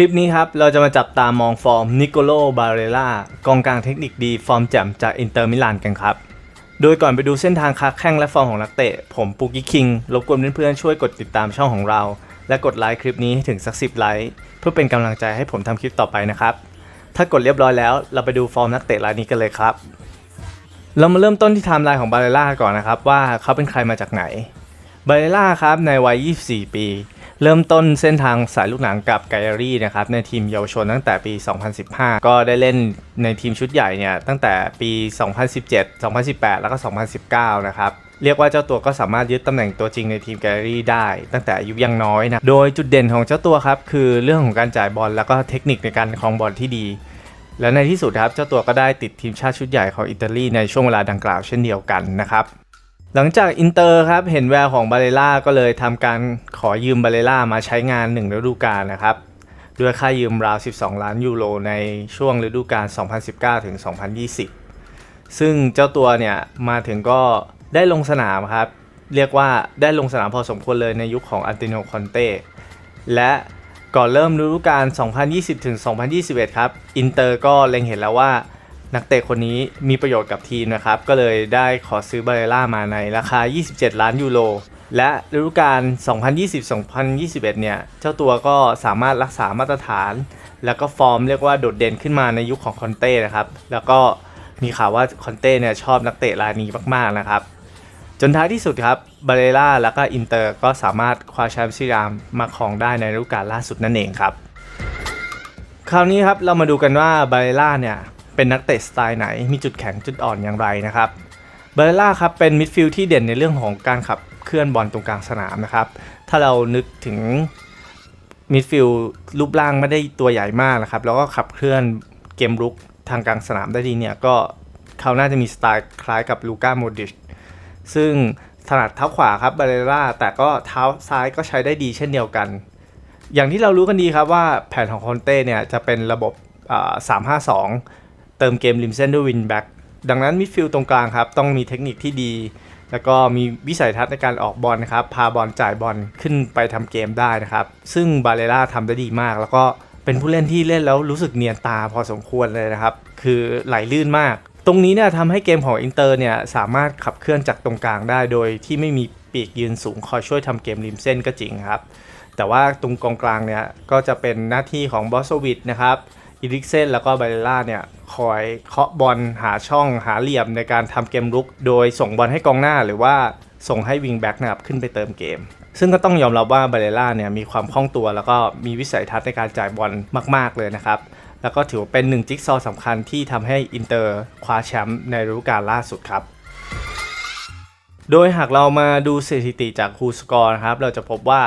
ลิปนี้ครับ เราจะมาจับตามองฟอร์มนิโคโลบาเรล่ากองกลางเทคนิคดีฟอร์มแจ่มจากอินเตอร์มิลานกันครับ โดยก่อนไปดูเส้นทางค้าแข้งและฟอร์มของนักเตะ ผมปุกกี้คิง รบกวนเพื่อนๆช่วยกดติดตามช่องของเรา และกดไลค์คลิปนี้ให้ถึงสักสิบไลค์เพื่อเป็นกำลังใจให้ผมทำคลิปต่อไปนะครับ ถ้ากดเรียบร้อยแล้ว เราไปดูฟอร์มนักเตะรายนี้กันเลยครับ เรามาเริ่มต้นที่ไทม์ไลน์ของบาเรล่าก่อนนะครับว่าเขาเป็นใครมาจากไหนบาเรล่าครับในวัย 24 ปี เริ่มต้นเส้นทางสายลูกหนังกับไกอารี่นะครับในทีมเยาวชนตั้งแต่ปี 2015 ก็ได้เล่นในทีมชุดใหญ่เนี่ยตั้งแต่ปี 2017 2018 แล้วก็ 2019 นะครับเรียกว่าเจ้าตัวก็สามารถยึดตำแหน่งตัวจริงในทีมแกลเลอรี่ได้ ตั้งแต่อายุยังน้อยนะ โดยจุดเด่นของเจ้าตัวครับ คือเรื่องของการจ่ายบอลแล้วก็เทคนิคในการครองบอลที่ดี และในที่สุดครับ เจ้าตัวก็ได้ติดทีมชาติชุดใหญ่ของอิตาลีในช่วงเวลาดังกล่าวเช่นเดียวกันนะครับ หลังจากอินเตอร์ครับเห็นแววของบาเลล่าก็เลยทำการขอยืมบาเลล่ามาใช้งาน1ฤดูกาลนะครับด้วยค่ายืมราว 12 ล้านยูโรในช่วงฤดูกาล 2019 ถึง 2020 ซึ่งเจ้าตัวเนี่ยมาถึงก็ได้ลงสนามครับ เรียกว่าได้ลงสนามพอสมควรเลยในยุคของอันติโนคอนเต้และก่อนเริ่มฤดูกาล 2020 ถึง 2021 ครับ อินเตอร์ก็เล็งเห็นแล้วว่า นักเตะคนนี้มีประโยชน์กับทีมนะครับ ก็เลยได้ขอซื้อบาเรล่ามาในราคา 27 ล้านยูโร และฤดูกาล 2020-2021 เนี่ย เจ้าตัวก็สามารถรักษามาตรฐาน แล้วก็ฟอร์มเรียกว่าโดดเด่นขึ้นมาในยุคของคอนเต้นะครับ แล้วก็มีข่าวว่าคอนเต้เนี่ยชอบนักเตะรายนี้มาก ๆ นะครับ จนท้ายที่สุดครับบาเรล่าแล้วก็อินเตอร์ก็สามารถคว้าแชมป์ซีรามมาครองได้ในฤดูกาลล่าสุดนั่นเองครับ คราวนี้ครับเรามาดูกันว่าบาเรล่าเนี่ย เป็นนักเตะสไตล์ไหน มีจุดแข็งจุดอ่อนอย่างไรนะครับบเรล่าครับเป็นมิดฟิลด์ที่เด่นในเรื่องของการขับเคลื่อนบอลตรงกลางสนามนะครับ ถ้าเรานึกถึงมิดฟิลด์รูปร่างไม่ได้ตัวใหญ่มากนะครับ แล้วก็ขับเคลื่อนเกมรุกทางกลางสนามได้ดีเนี่ยก็เขาน่าจะมีสไตล์คล้ายกับลูก้าโมดิช ซึ่งถนัดเท้าขวาครับบาเรล่าแต่ก็เท้าซ้ายก็ใช้ได้ดีเช่นเดียวกัน อย่างที่เรารู้กันดีครับว่าแผนของคอนเต้เนี่ยจะเป็นระบบอ่า352 เติมเกมริมเส้นด้วยวินแบ็กดังนั้นมิดฟิลด์ตรงกลางครับ ต้องมีเทคนิคที่ดี แล้วก็มีวิสัยทัศน์ในการออกบอลนะครับ พาบอลจ่ายบอลขึ้นไปทำเกมได้นะครับ ซึ่งบาเรล่าทำได้ดีมาก แล้วก็เป็นผู้เล่นที่เล่นแล้วรู้สึกเนียนตาพอสมควรเลยนะครับ คือไหลลื่นมาก ตรงนี้เนี่ยทำให้เกมของอินเตอร์เนี่ยสามารถขับเคลื่อนจากตรงกลางได้ โดยที่ไม่มีปีกยืนสูงคอยช่วยทำเกมริมเส้นก็จริงครับ แต่ว่าตรงกองกลางเนี่ยก็จะเป็นหน้าที่ของบอสวิดนะครับ อีริกเซนแล้วก็บาเรล่าเนี่ยคอยเคาะบอลหาช่องหาเหลี่ยมในการทำเกมรุก โดยส่งบอลให้กองหน้าหรือว่าส่งให้วิงแบ็กนะครับขึ้นไปเติมเกม ซึ่งก็ต้องยอมรับว่าบาเรล่าเนี่ยมีความคล่องตัว แล้วก็มีวิสัยทัศน์ในการจ่ายบอลมาก ๆ เลยนะครับ แล้วก็ถือว่าเป็นหนึ่งจิ๊กซอสำคัญที่ทำให้อินเตอร์คว้าแชมป์ในฤดูกาลล่าสุดครับโดยหากเรามาดูสถิติจากคูสกอร์นะครับ เราจะพบว่า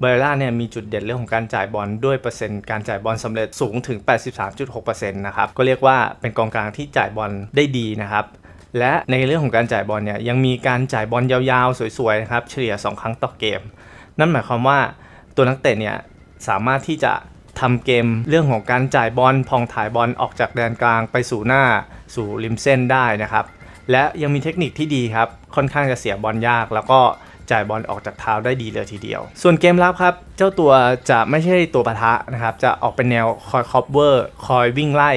เบอร์ล่าเนี่ยมีจุดเด่นเรื่องของการจ่ายบอลด้วยเปอร์เซ็นต์การจ่ายบอลสำเร็จสูงถึง 83.6%นะครับก็เรียกว่าเป็นกองกลางที่จ่ายบอลได้ดีนะครับและในเรื่องของการจ่ายบอลเนี่ยยังมีการจ่ายบอลยาวๆ สวยๆนะครับเฉลี่ย 2 ครั้งต่อเกม นั่นหมายความว่าตัวนักเตะเนี่ยสามารถที่จะทำเกมเรื่องของการจ่ายบอลพองถ่ายบอลออกจากแดนกลางไปสู่หน้าสู่ริมเส้นได้นะครับ และยังมีเทคนิคที่ดีครับ ค่อนข้างจะเสียบอลยาก แล้วก็ จ่ายบอลออกจากเท้าได้ดีเลยทีเดียว ส่วนเกมรับครับ เจ้าตัวจะไม่ใช่ตัวปะทะนะครับ จะออกเป็นแนวคอยคอปเวอร์คอยวิ่งไล่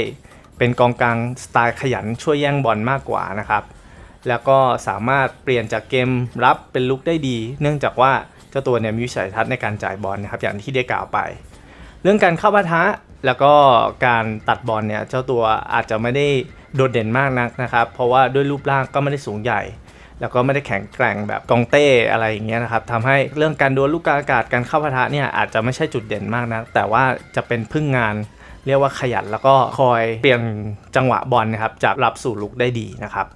เป็นกองกลางสไตล์ขยันช่วยแย่งบอลมากกว่านะครับ แล้วก็สามารถเปลี่ยนจากเกมรับเป็นลุกได้ดี เนื่องจากว่าเจ้าตัวเนี่ยมีวิสัยทัศน์ในการจ่ายบอลนะครับอย่างที่ได้กล่าวไป เรื่องการเข้าปะทะแล้วก็การตัดบอลเนี่ยเจ้าตัวอาจจะไม่ได้โดดเด่นมากนักนะครับ เพราะว่าด้วยรูปร่างก็ไม่ได้สูงใหญ่ แล้วก็ไม่ได้แข็งแกร่งแบบกองเต้อะไรอย่างเงี้ยนะครับทำให้เรื่องการดวลลูกกลางอากาศการเข้าปะทะเนี่ยอาจจะไม่ใช่จุดเด่นมากนักแต่ว่าจะเป็นพึ่งงานเรียกว่าขยันแล้วก็คอยเปลี่ยนจังหวะบอลนะครับจากรับสู่ลุกได้ดีนะครับ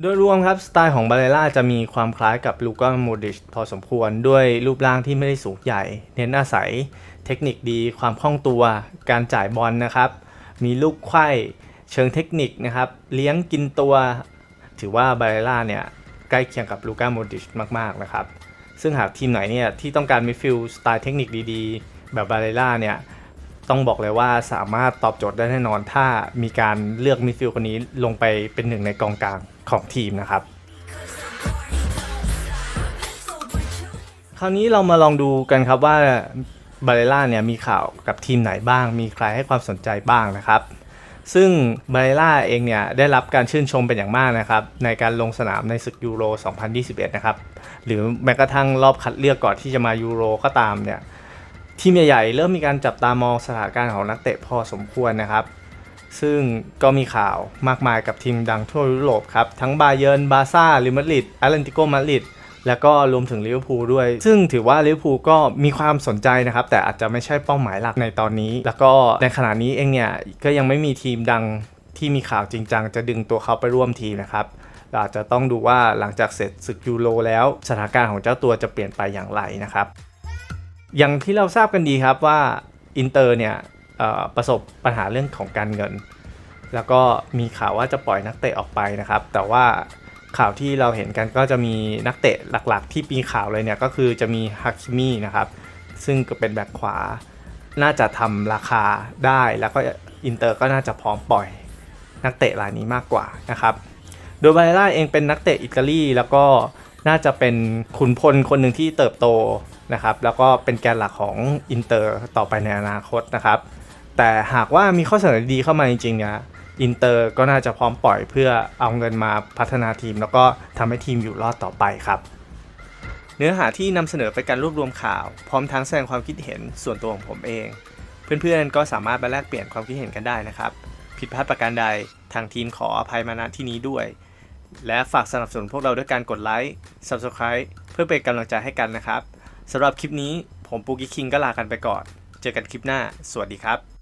โดยรวมครับ สไตล์ของบาเลล่าจะมีความคล้ายกับลูก้าโมดริชพอสมควรด้วยรูปร่างที่ไม่ได้สูงใหญ่ เน้นอาศัย เทคนิคดีความคล่องตัว การจ่ายบอลนะครับ มีลูกไขว้ เชิงเทคนิคนะครับเลี้ยงกินตัว ถือว่าบาเลล่าเนี่ยใกล้เคียงกับลูก้าโมดิชมากๆนะครับซึ่งหากทีมไหนเนี่ยที่ต้องการมิดฟิลด์สไตล์เทคนิคดีๆ แบบบาเลล่าเนี่ยต้องบอกเลยว่าสามารถตอบโจทย์ได้แน่นอน ถ้ามีการเลือกมิดฟิลด์คนนี้ลงไปเป็นหนึ่งในกองกลางของทีมนะครับ คราวนี้เรามาลองดูกันครับว่าบาเลล่าเนี่ยมีข่าวกับทีมไหนบ้าง มีใครให้ความสนใจบ้างนะครับ ซึ่งบาเลล่าเองเนี่ยได้รับการชื่นชมเป็นอย่างมากนะครับในการลงสนามในศึกยูโร 2021 นะครับ หรือแม้กระทั่งรอบคัดเลือกก่อนที่จะมายูโรก็ตามเนี่ยทีมใหญ่ๆเริ่มมีการจับตามองสถานการณ์ของนักเตะพอสมควรนะครับ ซึ่งก็มีข่าวมากมายกับทีมดังทั่วยุโรปครับ ทั้งบาเยิร์นบาซ่าลิมาดริดแอตเลนติโกมาดริด แล้วก็รวมถึงลิเวอร์พูลด้วย ซึ่งถือว่าลิเวอร์พูลก็มีความสนใจนะครับ แต่อาจจะไม่ใช่เป้าหมายหลักในตอนนี้ แล้วก็ในขณะนี้เองเนี่ยก็ยังไม่มีทีมดังที่มีข่าวจริงจังจะดึงตัวเขาไปร่วมทีมนะครับอาจจะต้องดูว่าหลังจากเสร็จศึกยูโรแล้วสถานการณ์ของเจ้าตัวจะเปลี่ยนไปอย่างไรนะครับ อย่างที่เราทราบกันดีครับว่าอินเตอร์เนี่ยประสบปัญหาเรื่องของการเงิน แล้วก็มีข่าวว่าจะปล่อยนักเตะออกไปนะครับ แต่ว่า ข่าวที่เราเห็นกันก็จะมีนักเตะหลักๆ ที่มีข่าวเลยเนี่ยก็คือจะมีฮักคิมี่นะครับซึ่งก็เป็นแบ็คขวา น่าจะทำราคาได้แล้วก็อินเตอร์ก็น่าจะพร้อมปล่อยนักเตะรายนี้มากกว่านะครับ โดยบาเลล่าเองเป็นนักเตะอิตาลีแล้วก็น่าจะเป็นขุนพลคนหนึ่งที่เติบโตนะครับแล้วก็เป็นแกนหลักของอินเตอร์ต่อไปในอนาคตนะครับ แต่หากว่ามีข้อเสนอดีเข้ามาจริงๆเนี่ย อินเตอร์ก็น่าจะพร้อมปล่อยเพื่อเอาเงินมาพัฒนาทีม แล้วก็ทำให้ทีมอยู่รอดต่อไปครับ เนื้อหาที่นำเสนอเป็นการรวบรวมข่าว พร้อมทั้งแสดงความคิดเห็นส่วนตัวของผมเอง เพื่อนๆก็สามารถมาแลกเปลี่ยนความคิดเห็นกันได้นะครับ ผิดพลาดประการใดทางทีมขออภัยมาณที่นี้ด้วย และฝากสนับสนุนพวกเราด้วยการกดไลค์ Subscribe เพื่อเป็นกำลังใจให้กันนะครับสำหรับคลิปนี้ผมปูกิคิงก็ลากันไปก่อน เจอกันคลิปหน้า สวัสดีครับ